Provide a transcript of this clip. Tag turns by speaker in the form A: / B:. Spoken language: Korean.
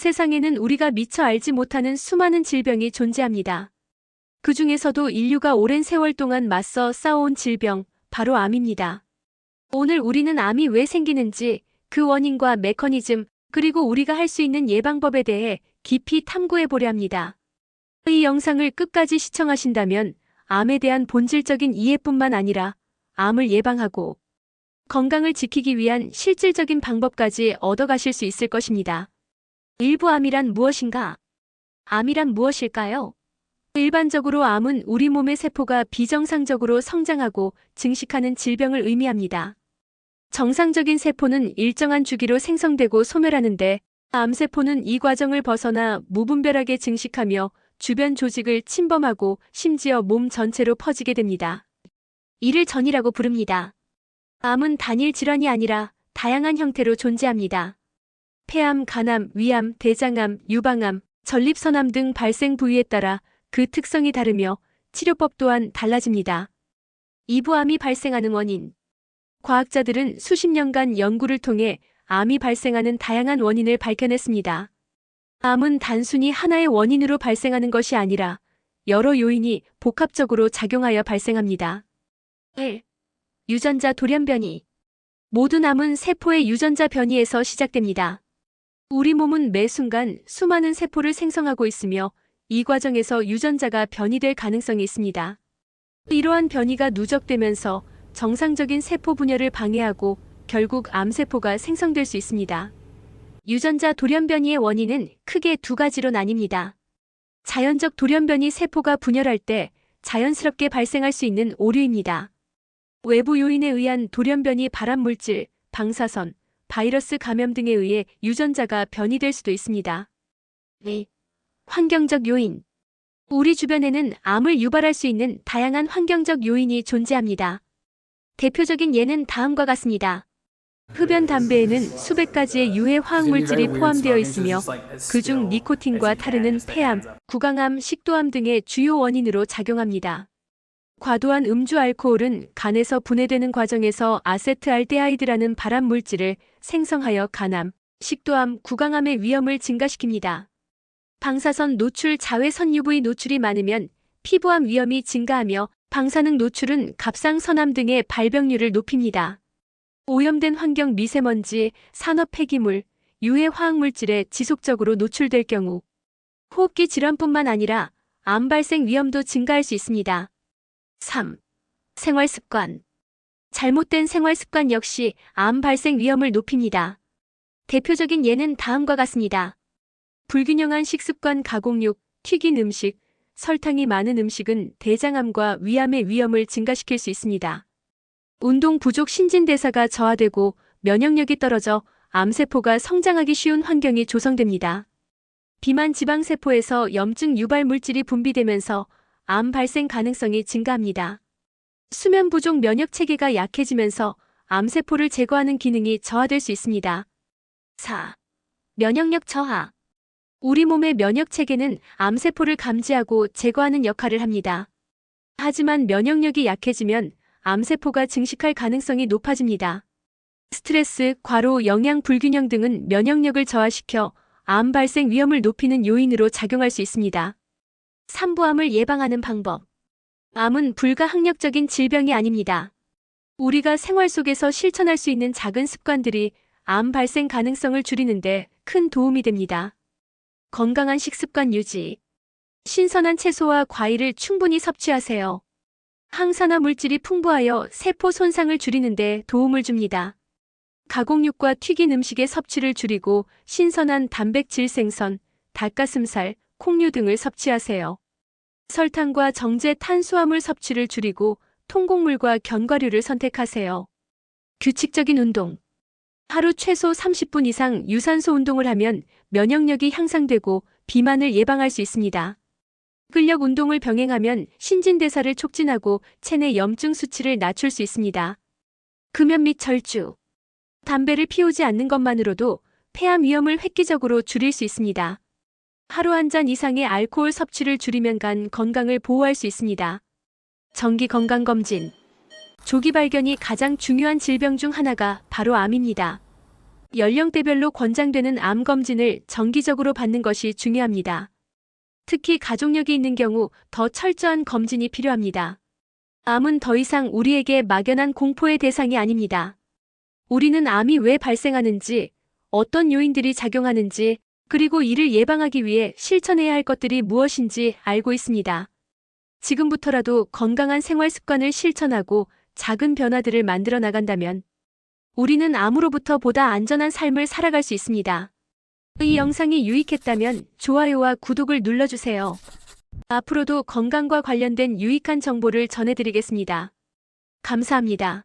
A: 세상에는 우리가 미처 알지 못하는 수많은 질병이 존재합니다. 그 중에서도 인류가 오랜 세월 동안 맞서 싸워온 질병, 바로 암입니다. 오늘 우리는 암이 왜 생기는지, 그 원인과 메커니즘, 그리고 우리가 할 수 있는 예방법에 대해 깊이 탐구해 보려 합니다. 이 영상을 끝까지 시청하신다면 암에 대한 본질적인 이해뿐만 아니라 암을 예방하고 건강을 지키기 위한 실질적인 방법까지 얻어가실 수 있을 것입니다. 일부 암이란 무엇인가? 암이란 무엇일까요? 일반적으로 암은 우리 몸의 세포가 비정상적으로 성장하고 증식하는 질병을 의미합니다. 정상적인 세포는 일정한 주기로 생성되고 소멸하는데 암세포는 이 과정을 벗어나 무분별하게 증식하며 주변 조직을 침범하고 심지어 몸 전체로 퍼지게 됩니다. 이를 전이라고 부릅니다. 암은 단일 질환이 아니라 다양한 형태로 존재합니다. 폐암, 간암, 위암, 대장암, 유방암, 전립선암 등 발생 부위에 따라 그 특성이 다르며 치료법 또한 달라집니다. 이부암이 발생하는 원인. 과학자들은 수십 년간 연구를 통해 암이 발생하는 다양한 원인을 밝혀냈습니다. 암은 단순히 하나의 원인으로 발생하는 것이 아니라 여러 요인이 복합적으로 작용하여 발생합니다. 1. 유전자 돌연 변이. 모든 암은 세포의 유전자 변이에서 시작됩니다. 우리 몸은 매 순간 수많은 세포를 생성하고 있으며 이 과정에서 유전자가 변이될 가능성이 있습니다. 이러한 변이가 누적되면서 정상적인 세포 분열을 방해하고 결국 암세포가 생성될 수 있습니다. 유전자 돌연변이의 원인은 크게 두 가지로 나뉩니다. 자연적 돌연변이 세포가 분열할 때 자연스럽게 발생할 수 있는 오류입니다. 외부 요인에 의한 돌연변이 발암물질, 방사선, 바이러스 감염 등에 의해 유전자가 변이될 수도 있습니다. 2. 환경적 요인. 우리 주변에는 암을 유발할 수 있는 다양한 환경적 요인이 존재합니다. 대표적인 예는 다음과 같습니다. 흡연 담배에는 수백 가지의 유해 화학물질이 포함되어 있으며 그중 니코틴과 타르는 폐암, 구강암, 식도암 등의 주요 원인으로 작용합니다. 과도한 음주 알코올은 간에서 분해되는 과정에서 아세트알데하이드라는 발암 물질을 생성하여 간암, 식도암, 구강암의 위험을 증가시킵니다. 방사선 노출 자외선 UV 노출이 많으면 피부암 위험이 증가하며 방사능 노출은 갑상선암 등의 발병률을 높입니다. 오염된 환경 미세먼지, 산업 폐기물, 유해 화학물질에 지속적으로 노출될 경우 호흡기 질환뿐만 아니라 암 발생 위험도 증가할 수 있습니다. 3. 생활 습관. 잘못된 생활 습관 역시 암 발생 위험을 높입니다. 대표적인 예는 다음과 같습니다. 불균형한 식습관 가공육, 튀긴 음식, 설탕이 많은 음식은 대장암과 위암의 위험을 증가시킬 수 있습니다. 운동 부족 신진대사가 저하되고 면역력이 떨어져 암세포가 성장하기 쉬운 환경이 조성됩니다. 비만 지방세포에서 염증 유발 물질이 분비되면서 암 발생 가능성이 증가합니다. 수면 부족 면역 체계가 약해지면서 암세포를 제거하는 기능이 저하될 수 있습니다. 4. 면역력 저하. 우리 몸의 면역 체계는 암세포를 감지하고 제거하는 역할을 합니다. 하지만 면역력이 약해지면 암세포가 증식할 가능성이 높아집니다. 스트레스, 과로, 영양 불균형 등은 면역력을 저하시켜 암 발생 위험을 높이는 요인으로 작용할 수 있습니다. 산부암을 예방하는 방법. 암은 불가항력적인 질병이 아닙니다. 우리가 생활 속에서 실천할 수 있는 작은 습관들이 암 발생 가능성을 줄이는데 큰 도움이 됩니다. 건강한 식습관 유지. 신선한 채소와 과일을 충분히 섭취하세요. 항산화 물질이 풍부하여 세포 손상을 줄이는데 도움을 줍니다. 가공육과 튀긴 음식의 섭취를 줄이고 신선한 단백질 생선, 닭가슴살, 콩류 등을 섭취하세요. 설탕과 정제 탄수화물 섭취를 줄이고 통곡물과 견과류를 선택하세요. 규칙적인 운동. 하루 최소 30분 이상 유산소 운동을 하면 면역력이 향상되고 비만을 예방할 수 있습니다. 근력 운동을 병행하면 신진대사를 촉진하고 체내 염증 수치를 낮출 수 있습니다. 금연 및 절주. 담배를 피우지 않는 것만으로도 폐암 위험을 획기적으로 줄일 수 있습니다. 하루 한 잔 이상의 알코올 섭취를 줄이면 간 건강을 보호할 수 있습니다. 정기 건강검진. 조기 발견이 가장 중요한 질병 중 하나가 바로 암입니다. 연령대별로 권장되는 암 검진을 정기적으로 받는 것이 중요합니다. 특히 가족력이 있는 경우 더 철저한 검진이 필요합니다. 암은 더 이상 우리에게 막연한 공포의 대상이 아닙니다. 우리는 암이 왜 발생하는지, 어떤 요인들이 작용하는지, 그리고 이를 예방하기 위해 실천해야 할 것들이 무엇인지 알고 있습니다. 지금부터라도 건강한 생활 습관을 실천하고 작은 변화들을 만들어 나간다면 우리는 암으로부터 보다 안전한 삶을 살아갈 수 있습니다. 이 영상이 유익했다면 좋아요와 구독을 눌러주세요. 앞으로도 건강과 관련된 유익한 정보를 전해드리겠습니다. 감사합니다.